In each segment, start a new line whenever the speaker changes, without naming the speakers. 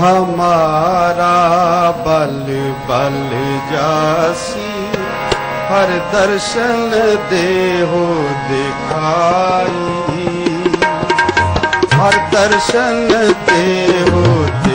हमारा बल बल जासी हर दर्शन देहो दिखाई हर दर्शन देहो दिखाई।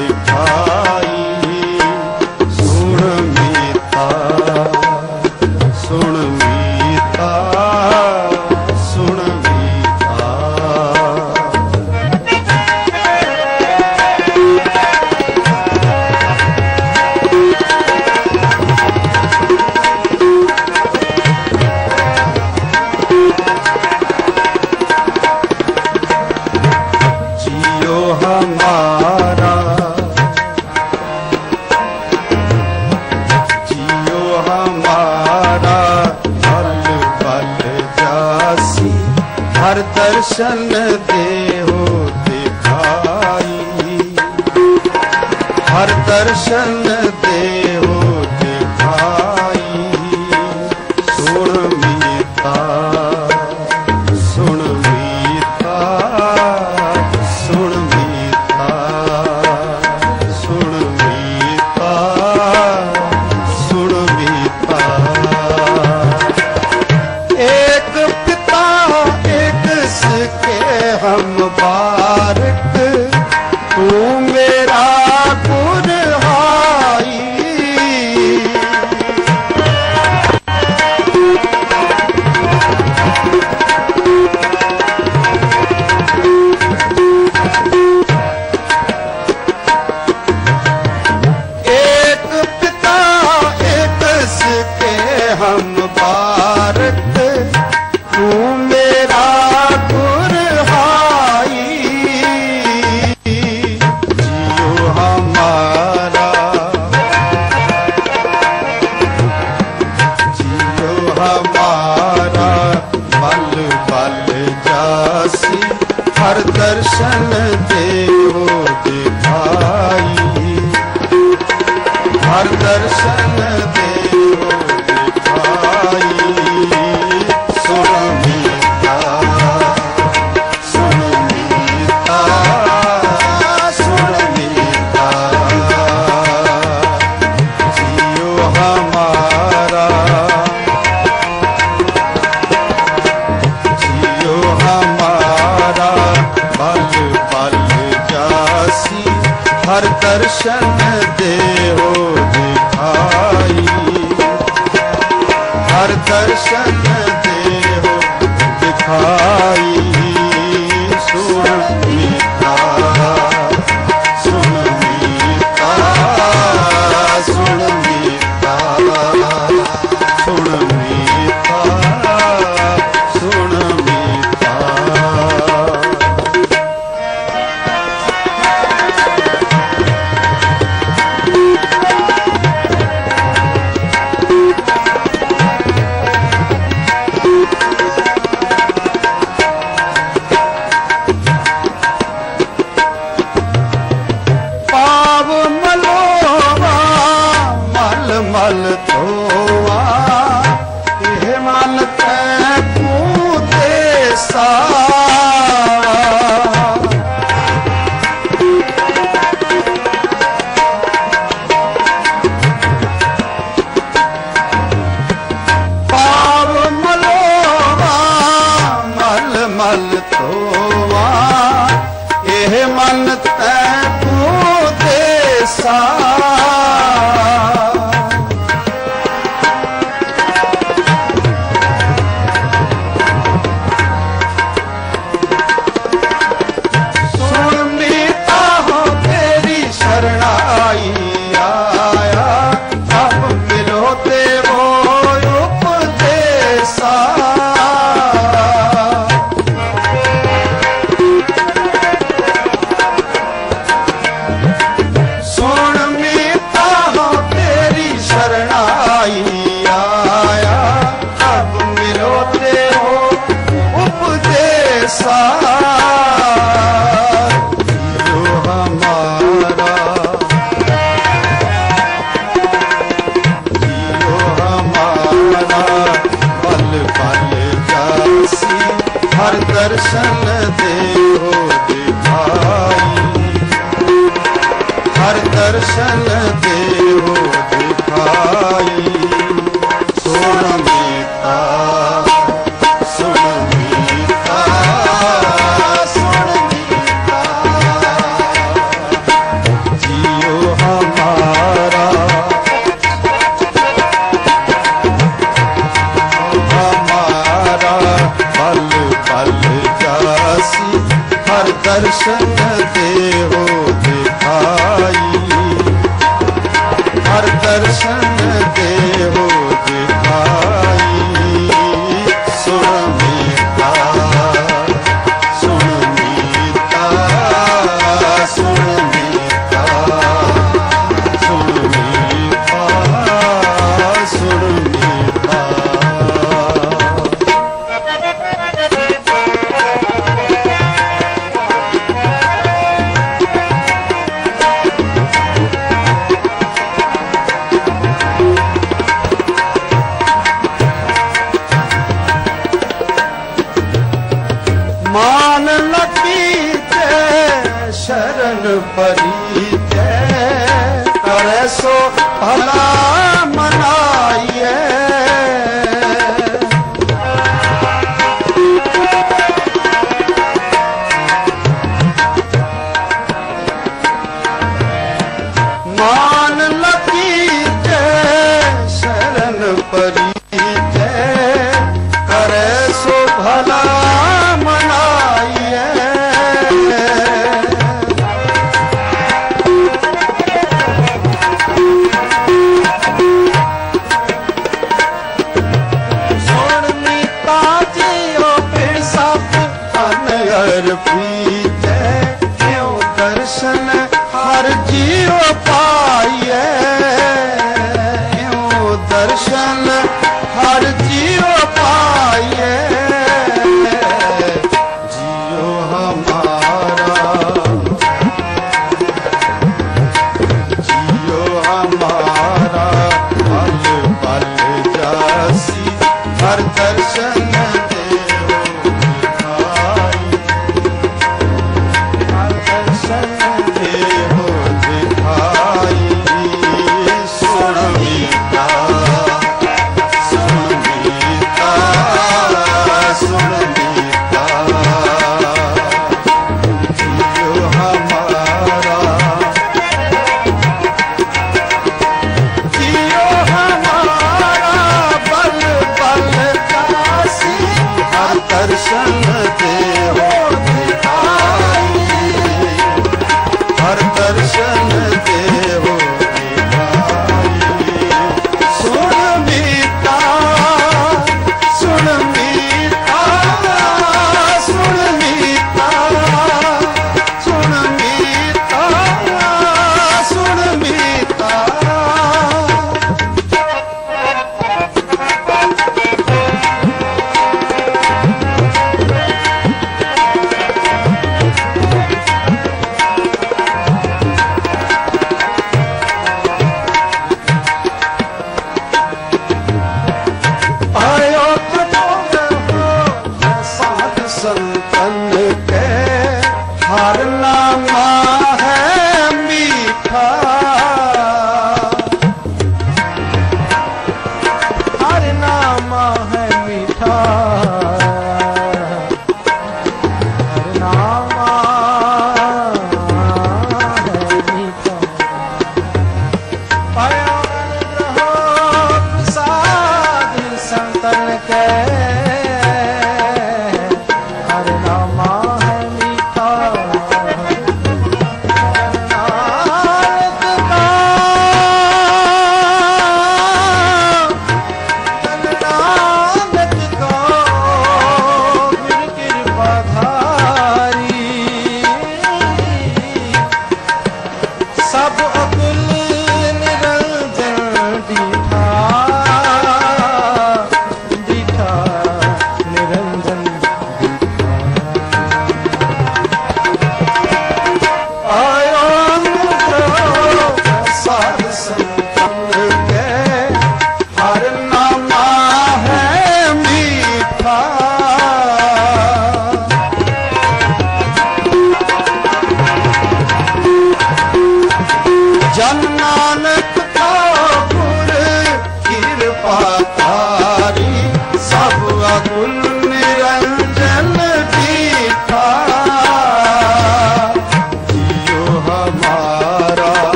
ਹਮਾਰਾ ਜੀਓ ਹਮਾਰਾ ਹਰ ਪਲ ਜਾਸੀ ਹਰ ਦਰਸ਼ਨ दर्शन सा ਦਰਸ਼ਨ ਦੇਹੋ ਦਿਖਾਈ ਹਰ ਦਰਸ਼ਨ ਚਰਨ ਪਰੀਤੈ ਕਰੈ ਸੋ ਭਲਾ ਮਨਾਈਐ। ਮਾਨ ਲਕੀ ਸ਼ਰਨ ਪਰੀ ਹਰ ਜੀਉ ਪਾਈਐ।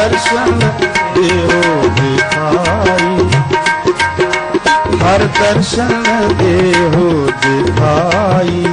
ਦਰਸ਼ਨ ਦੇਹੋ ਦਿਖਾਈ। ਹਰ ਦਰਸ਼ਨ ਦੇਹੋ ਦਿਖਾਈ।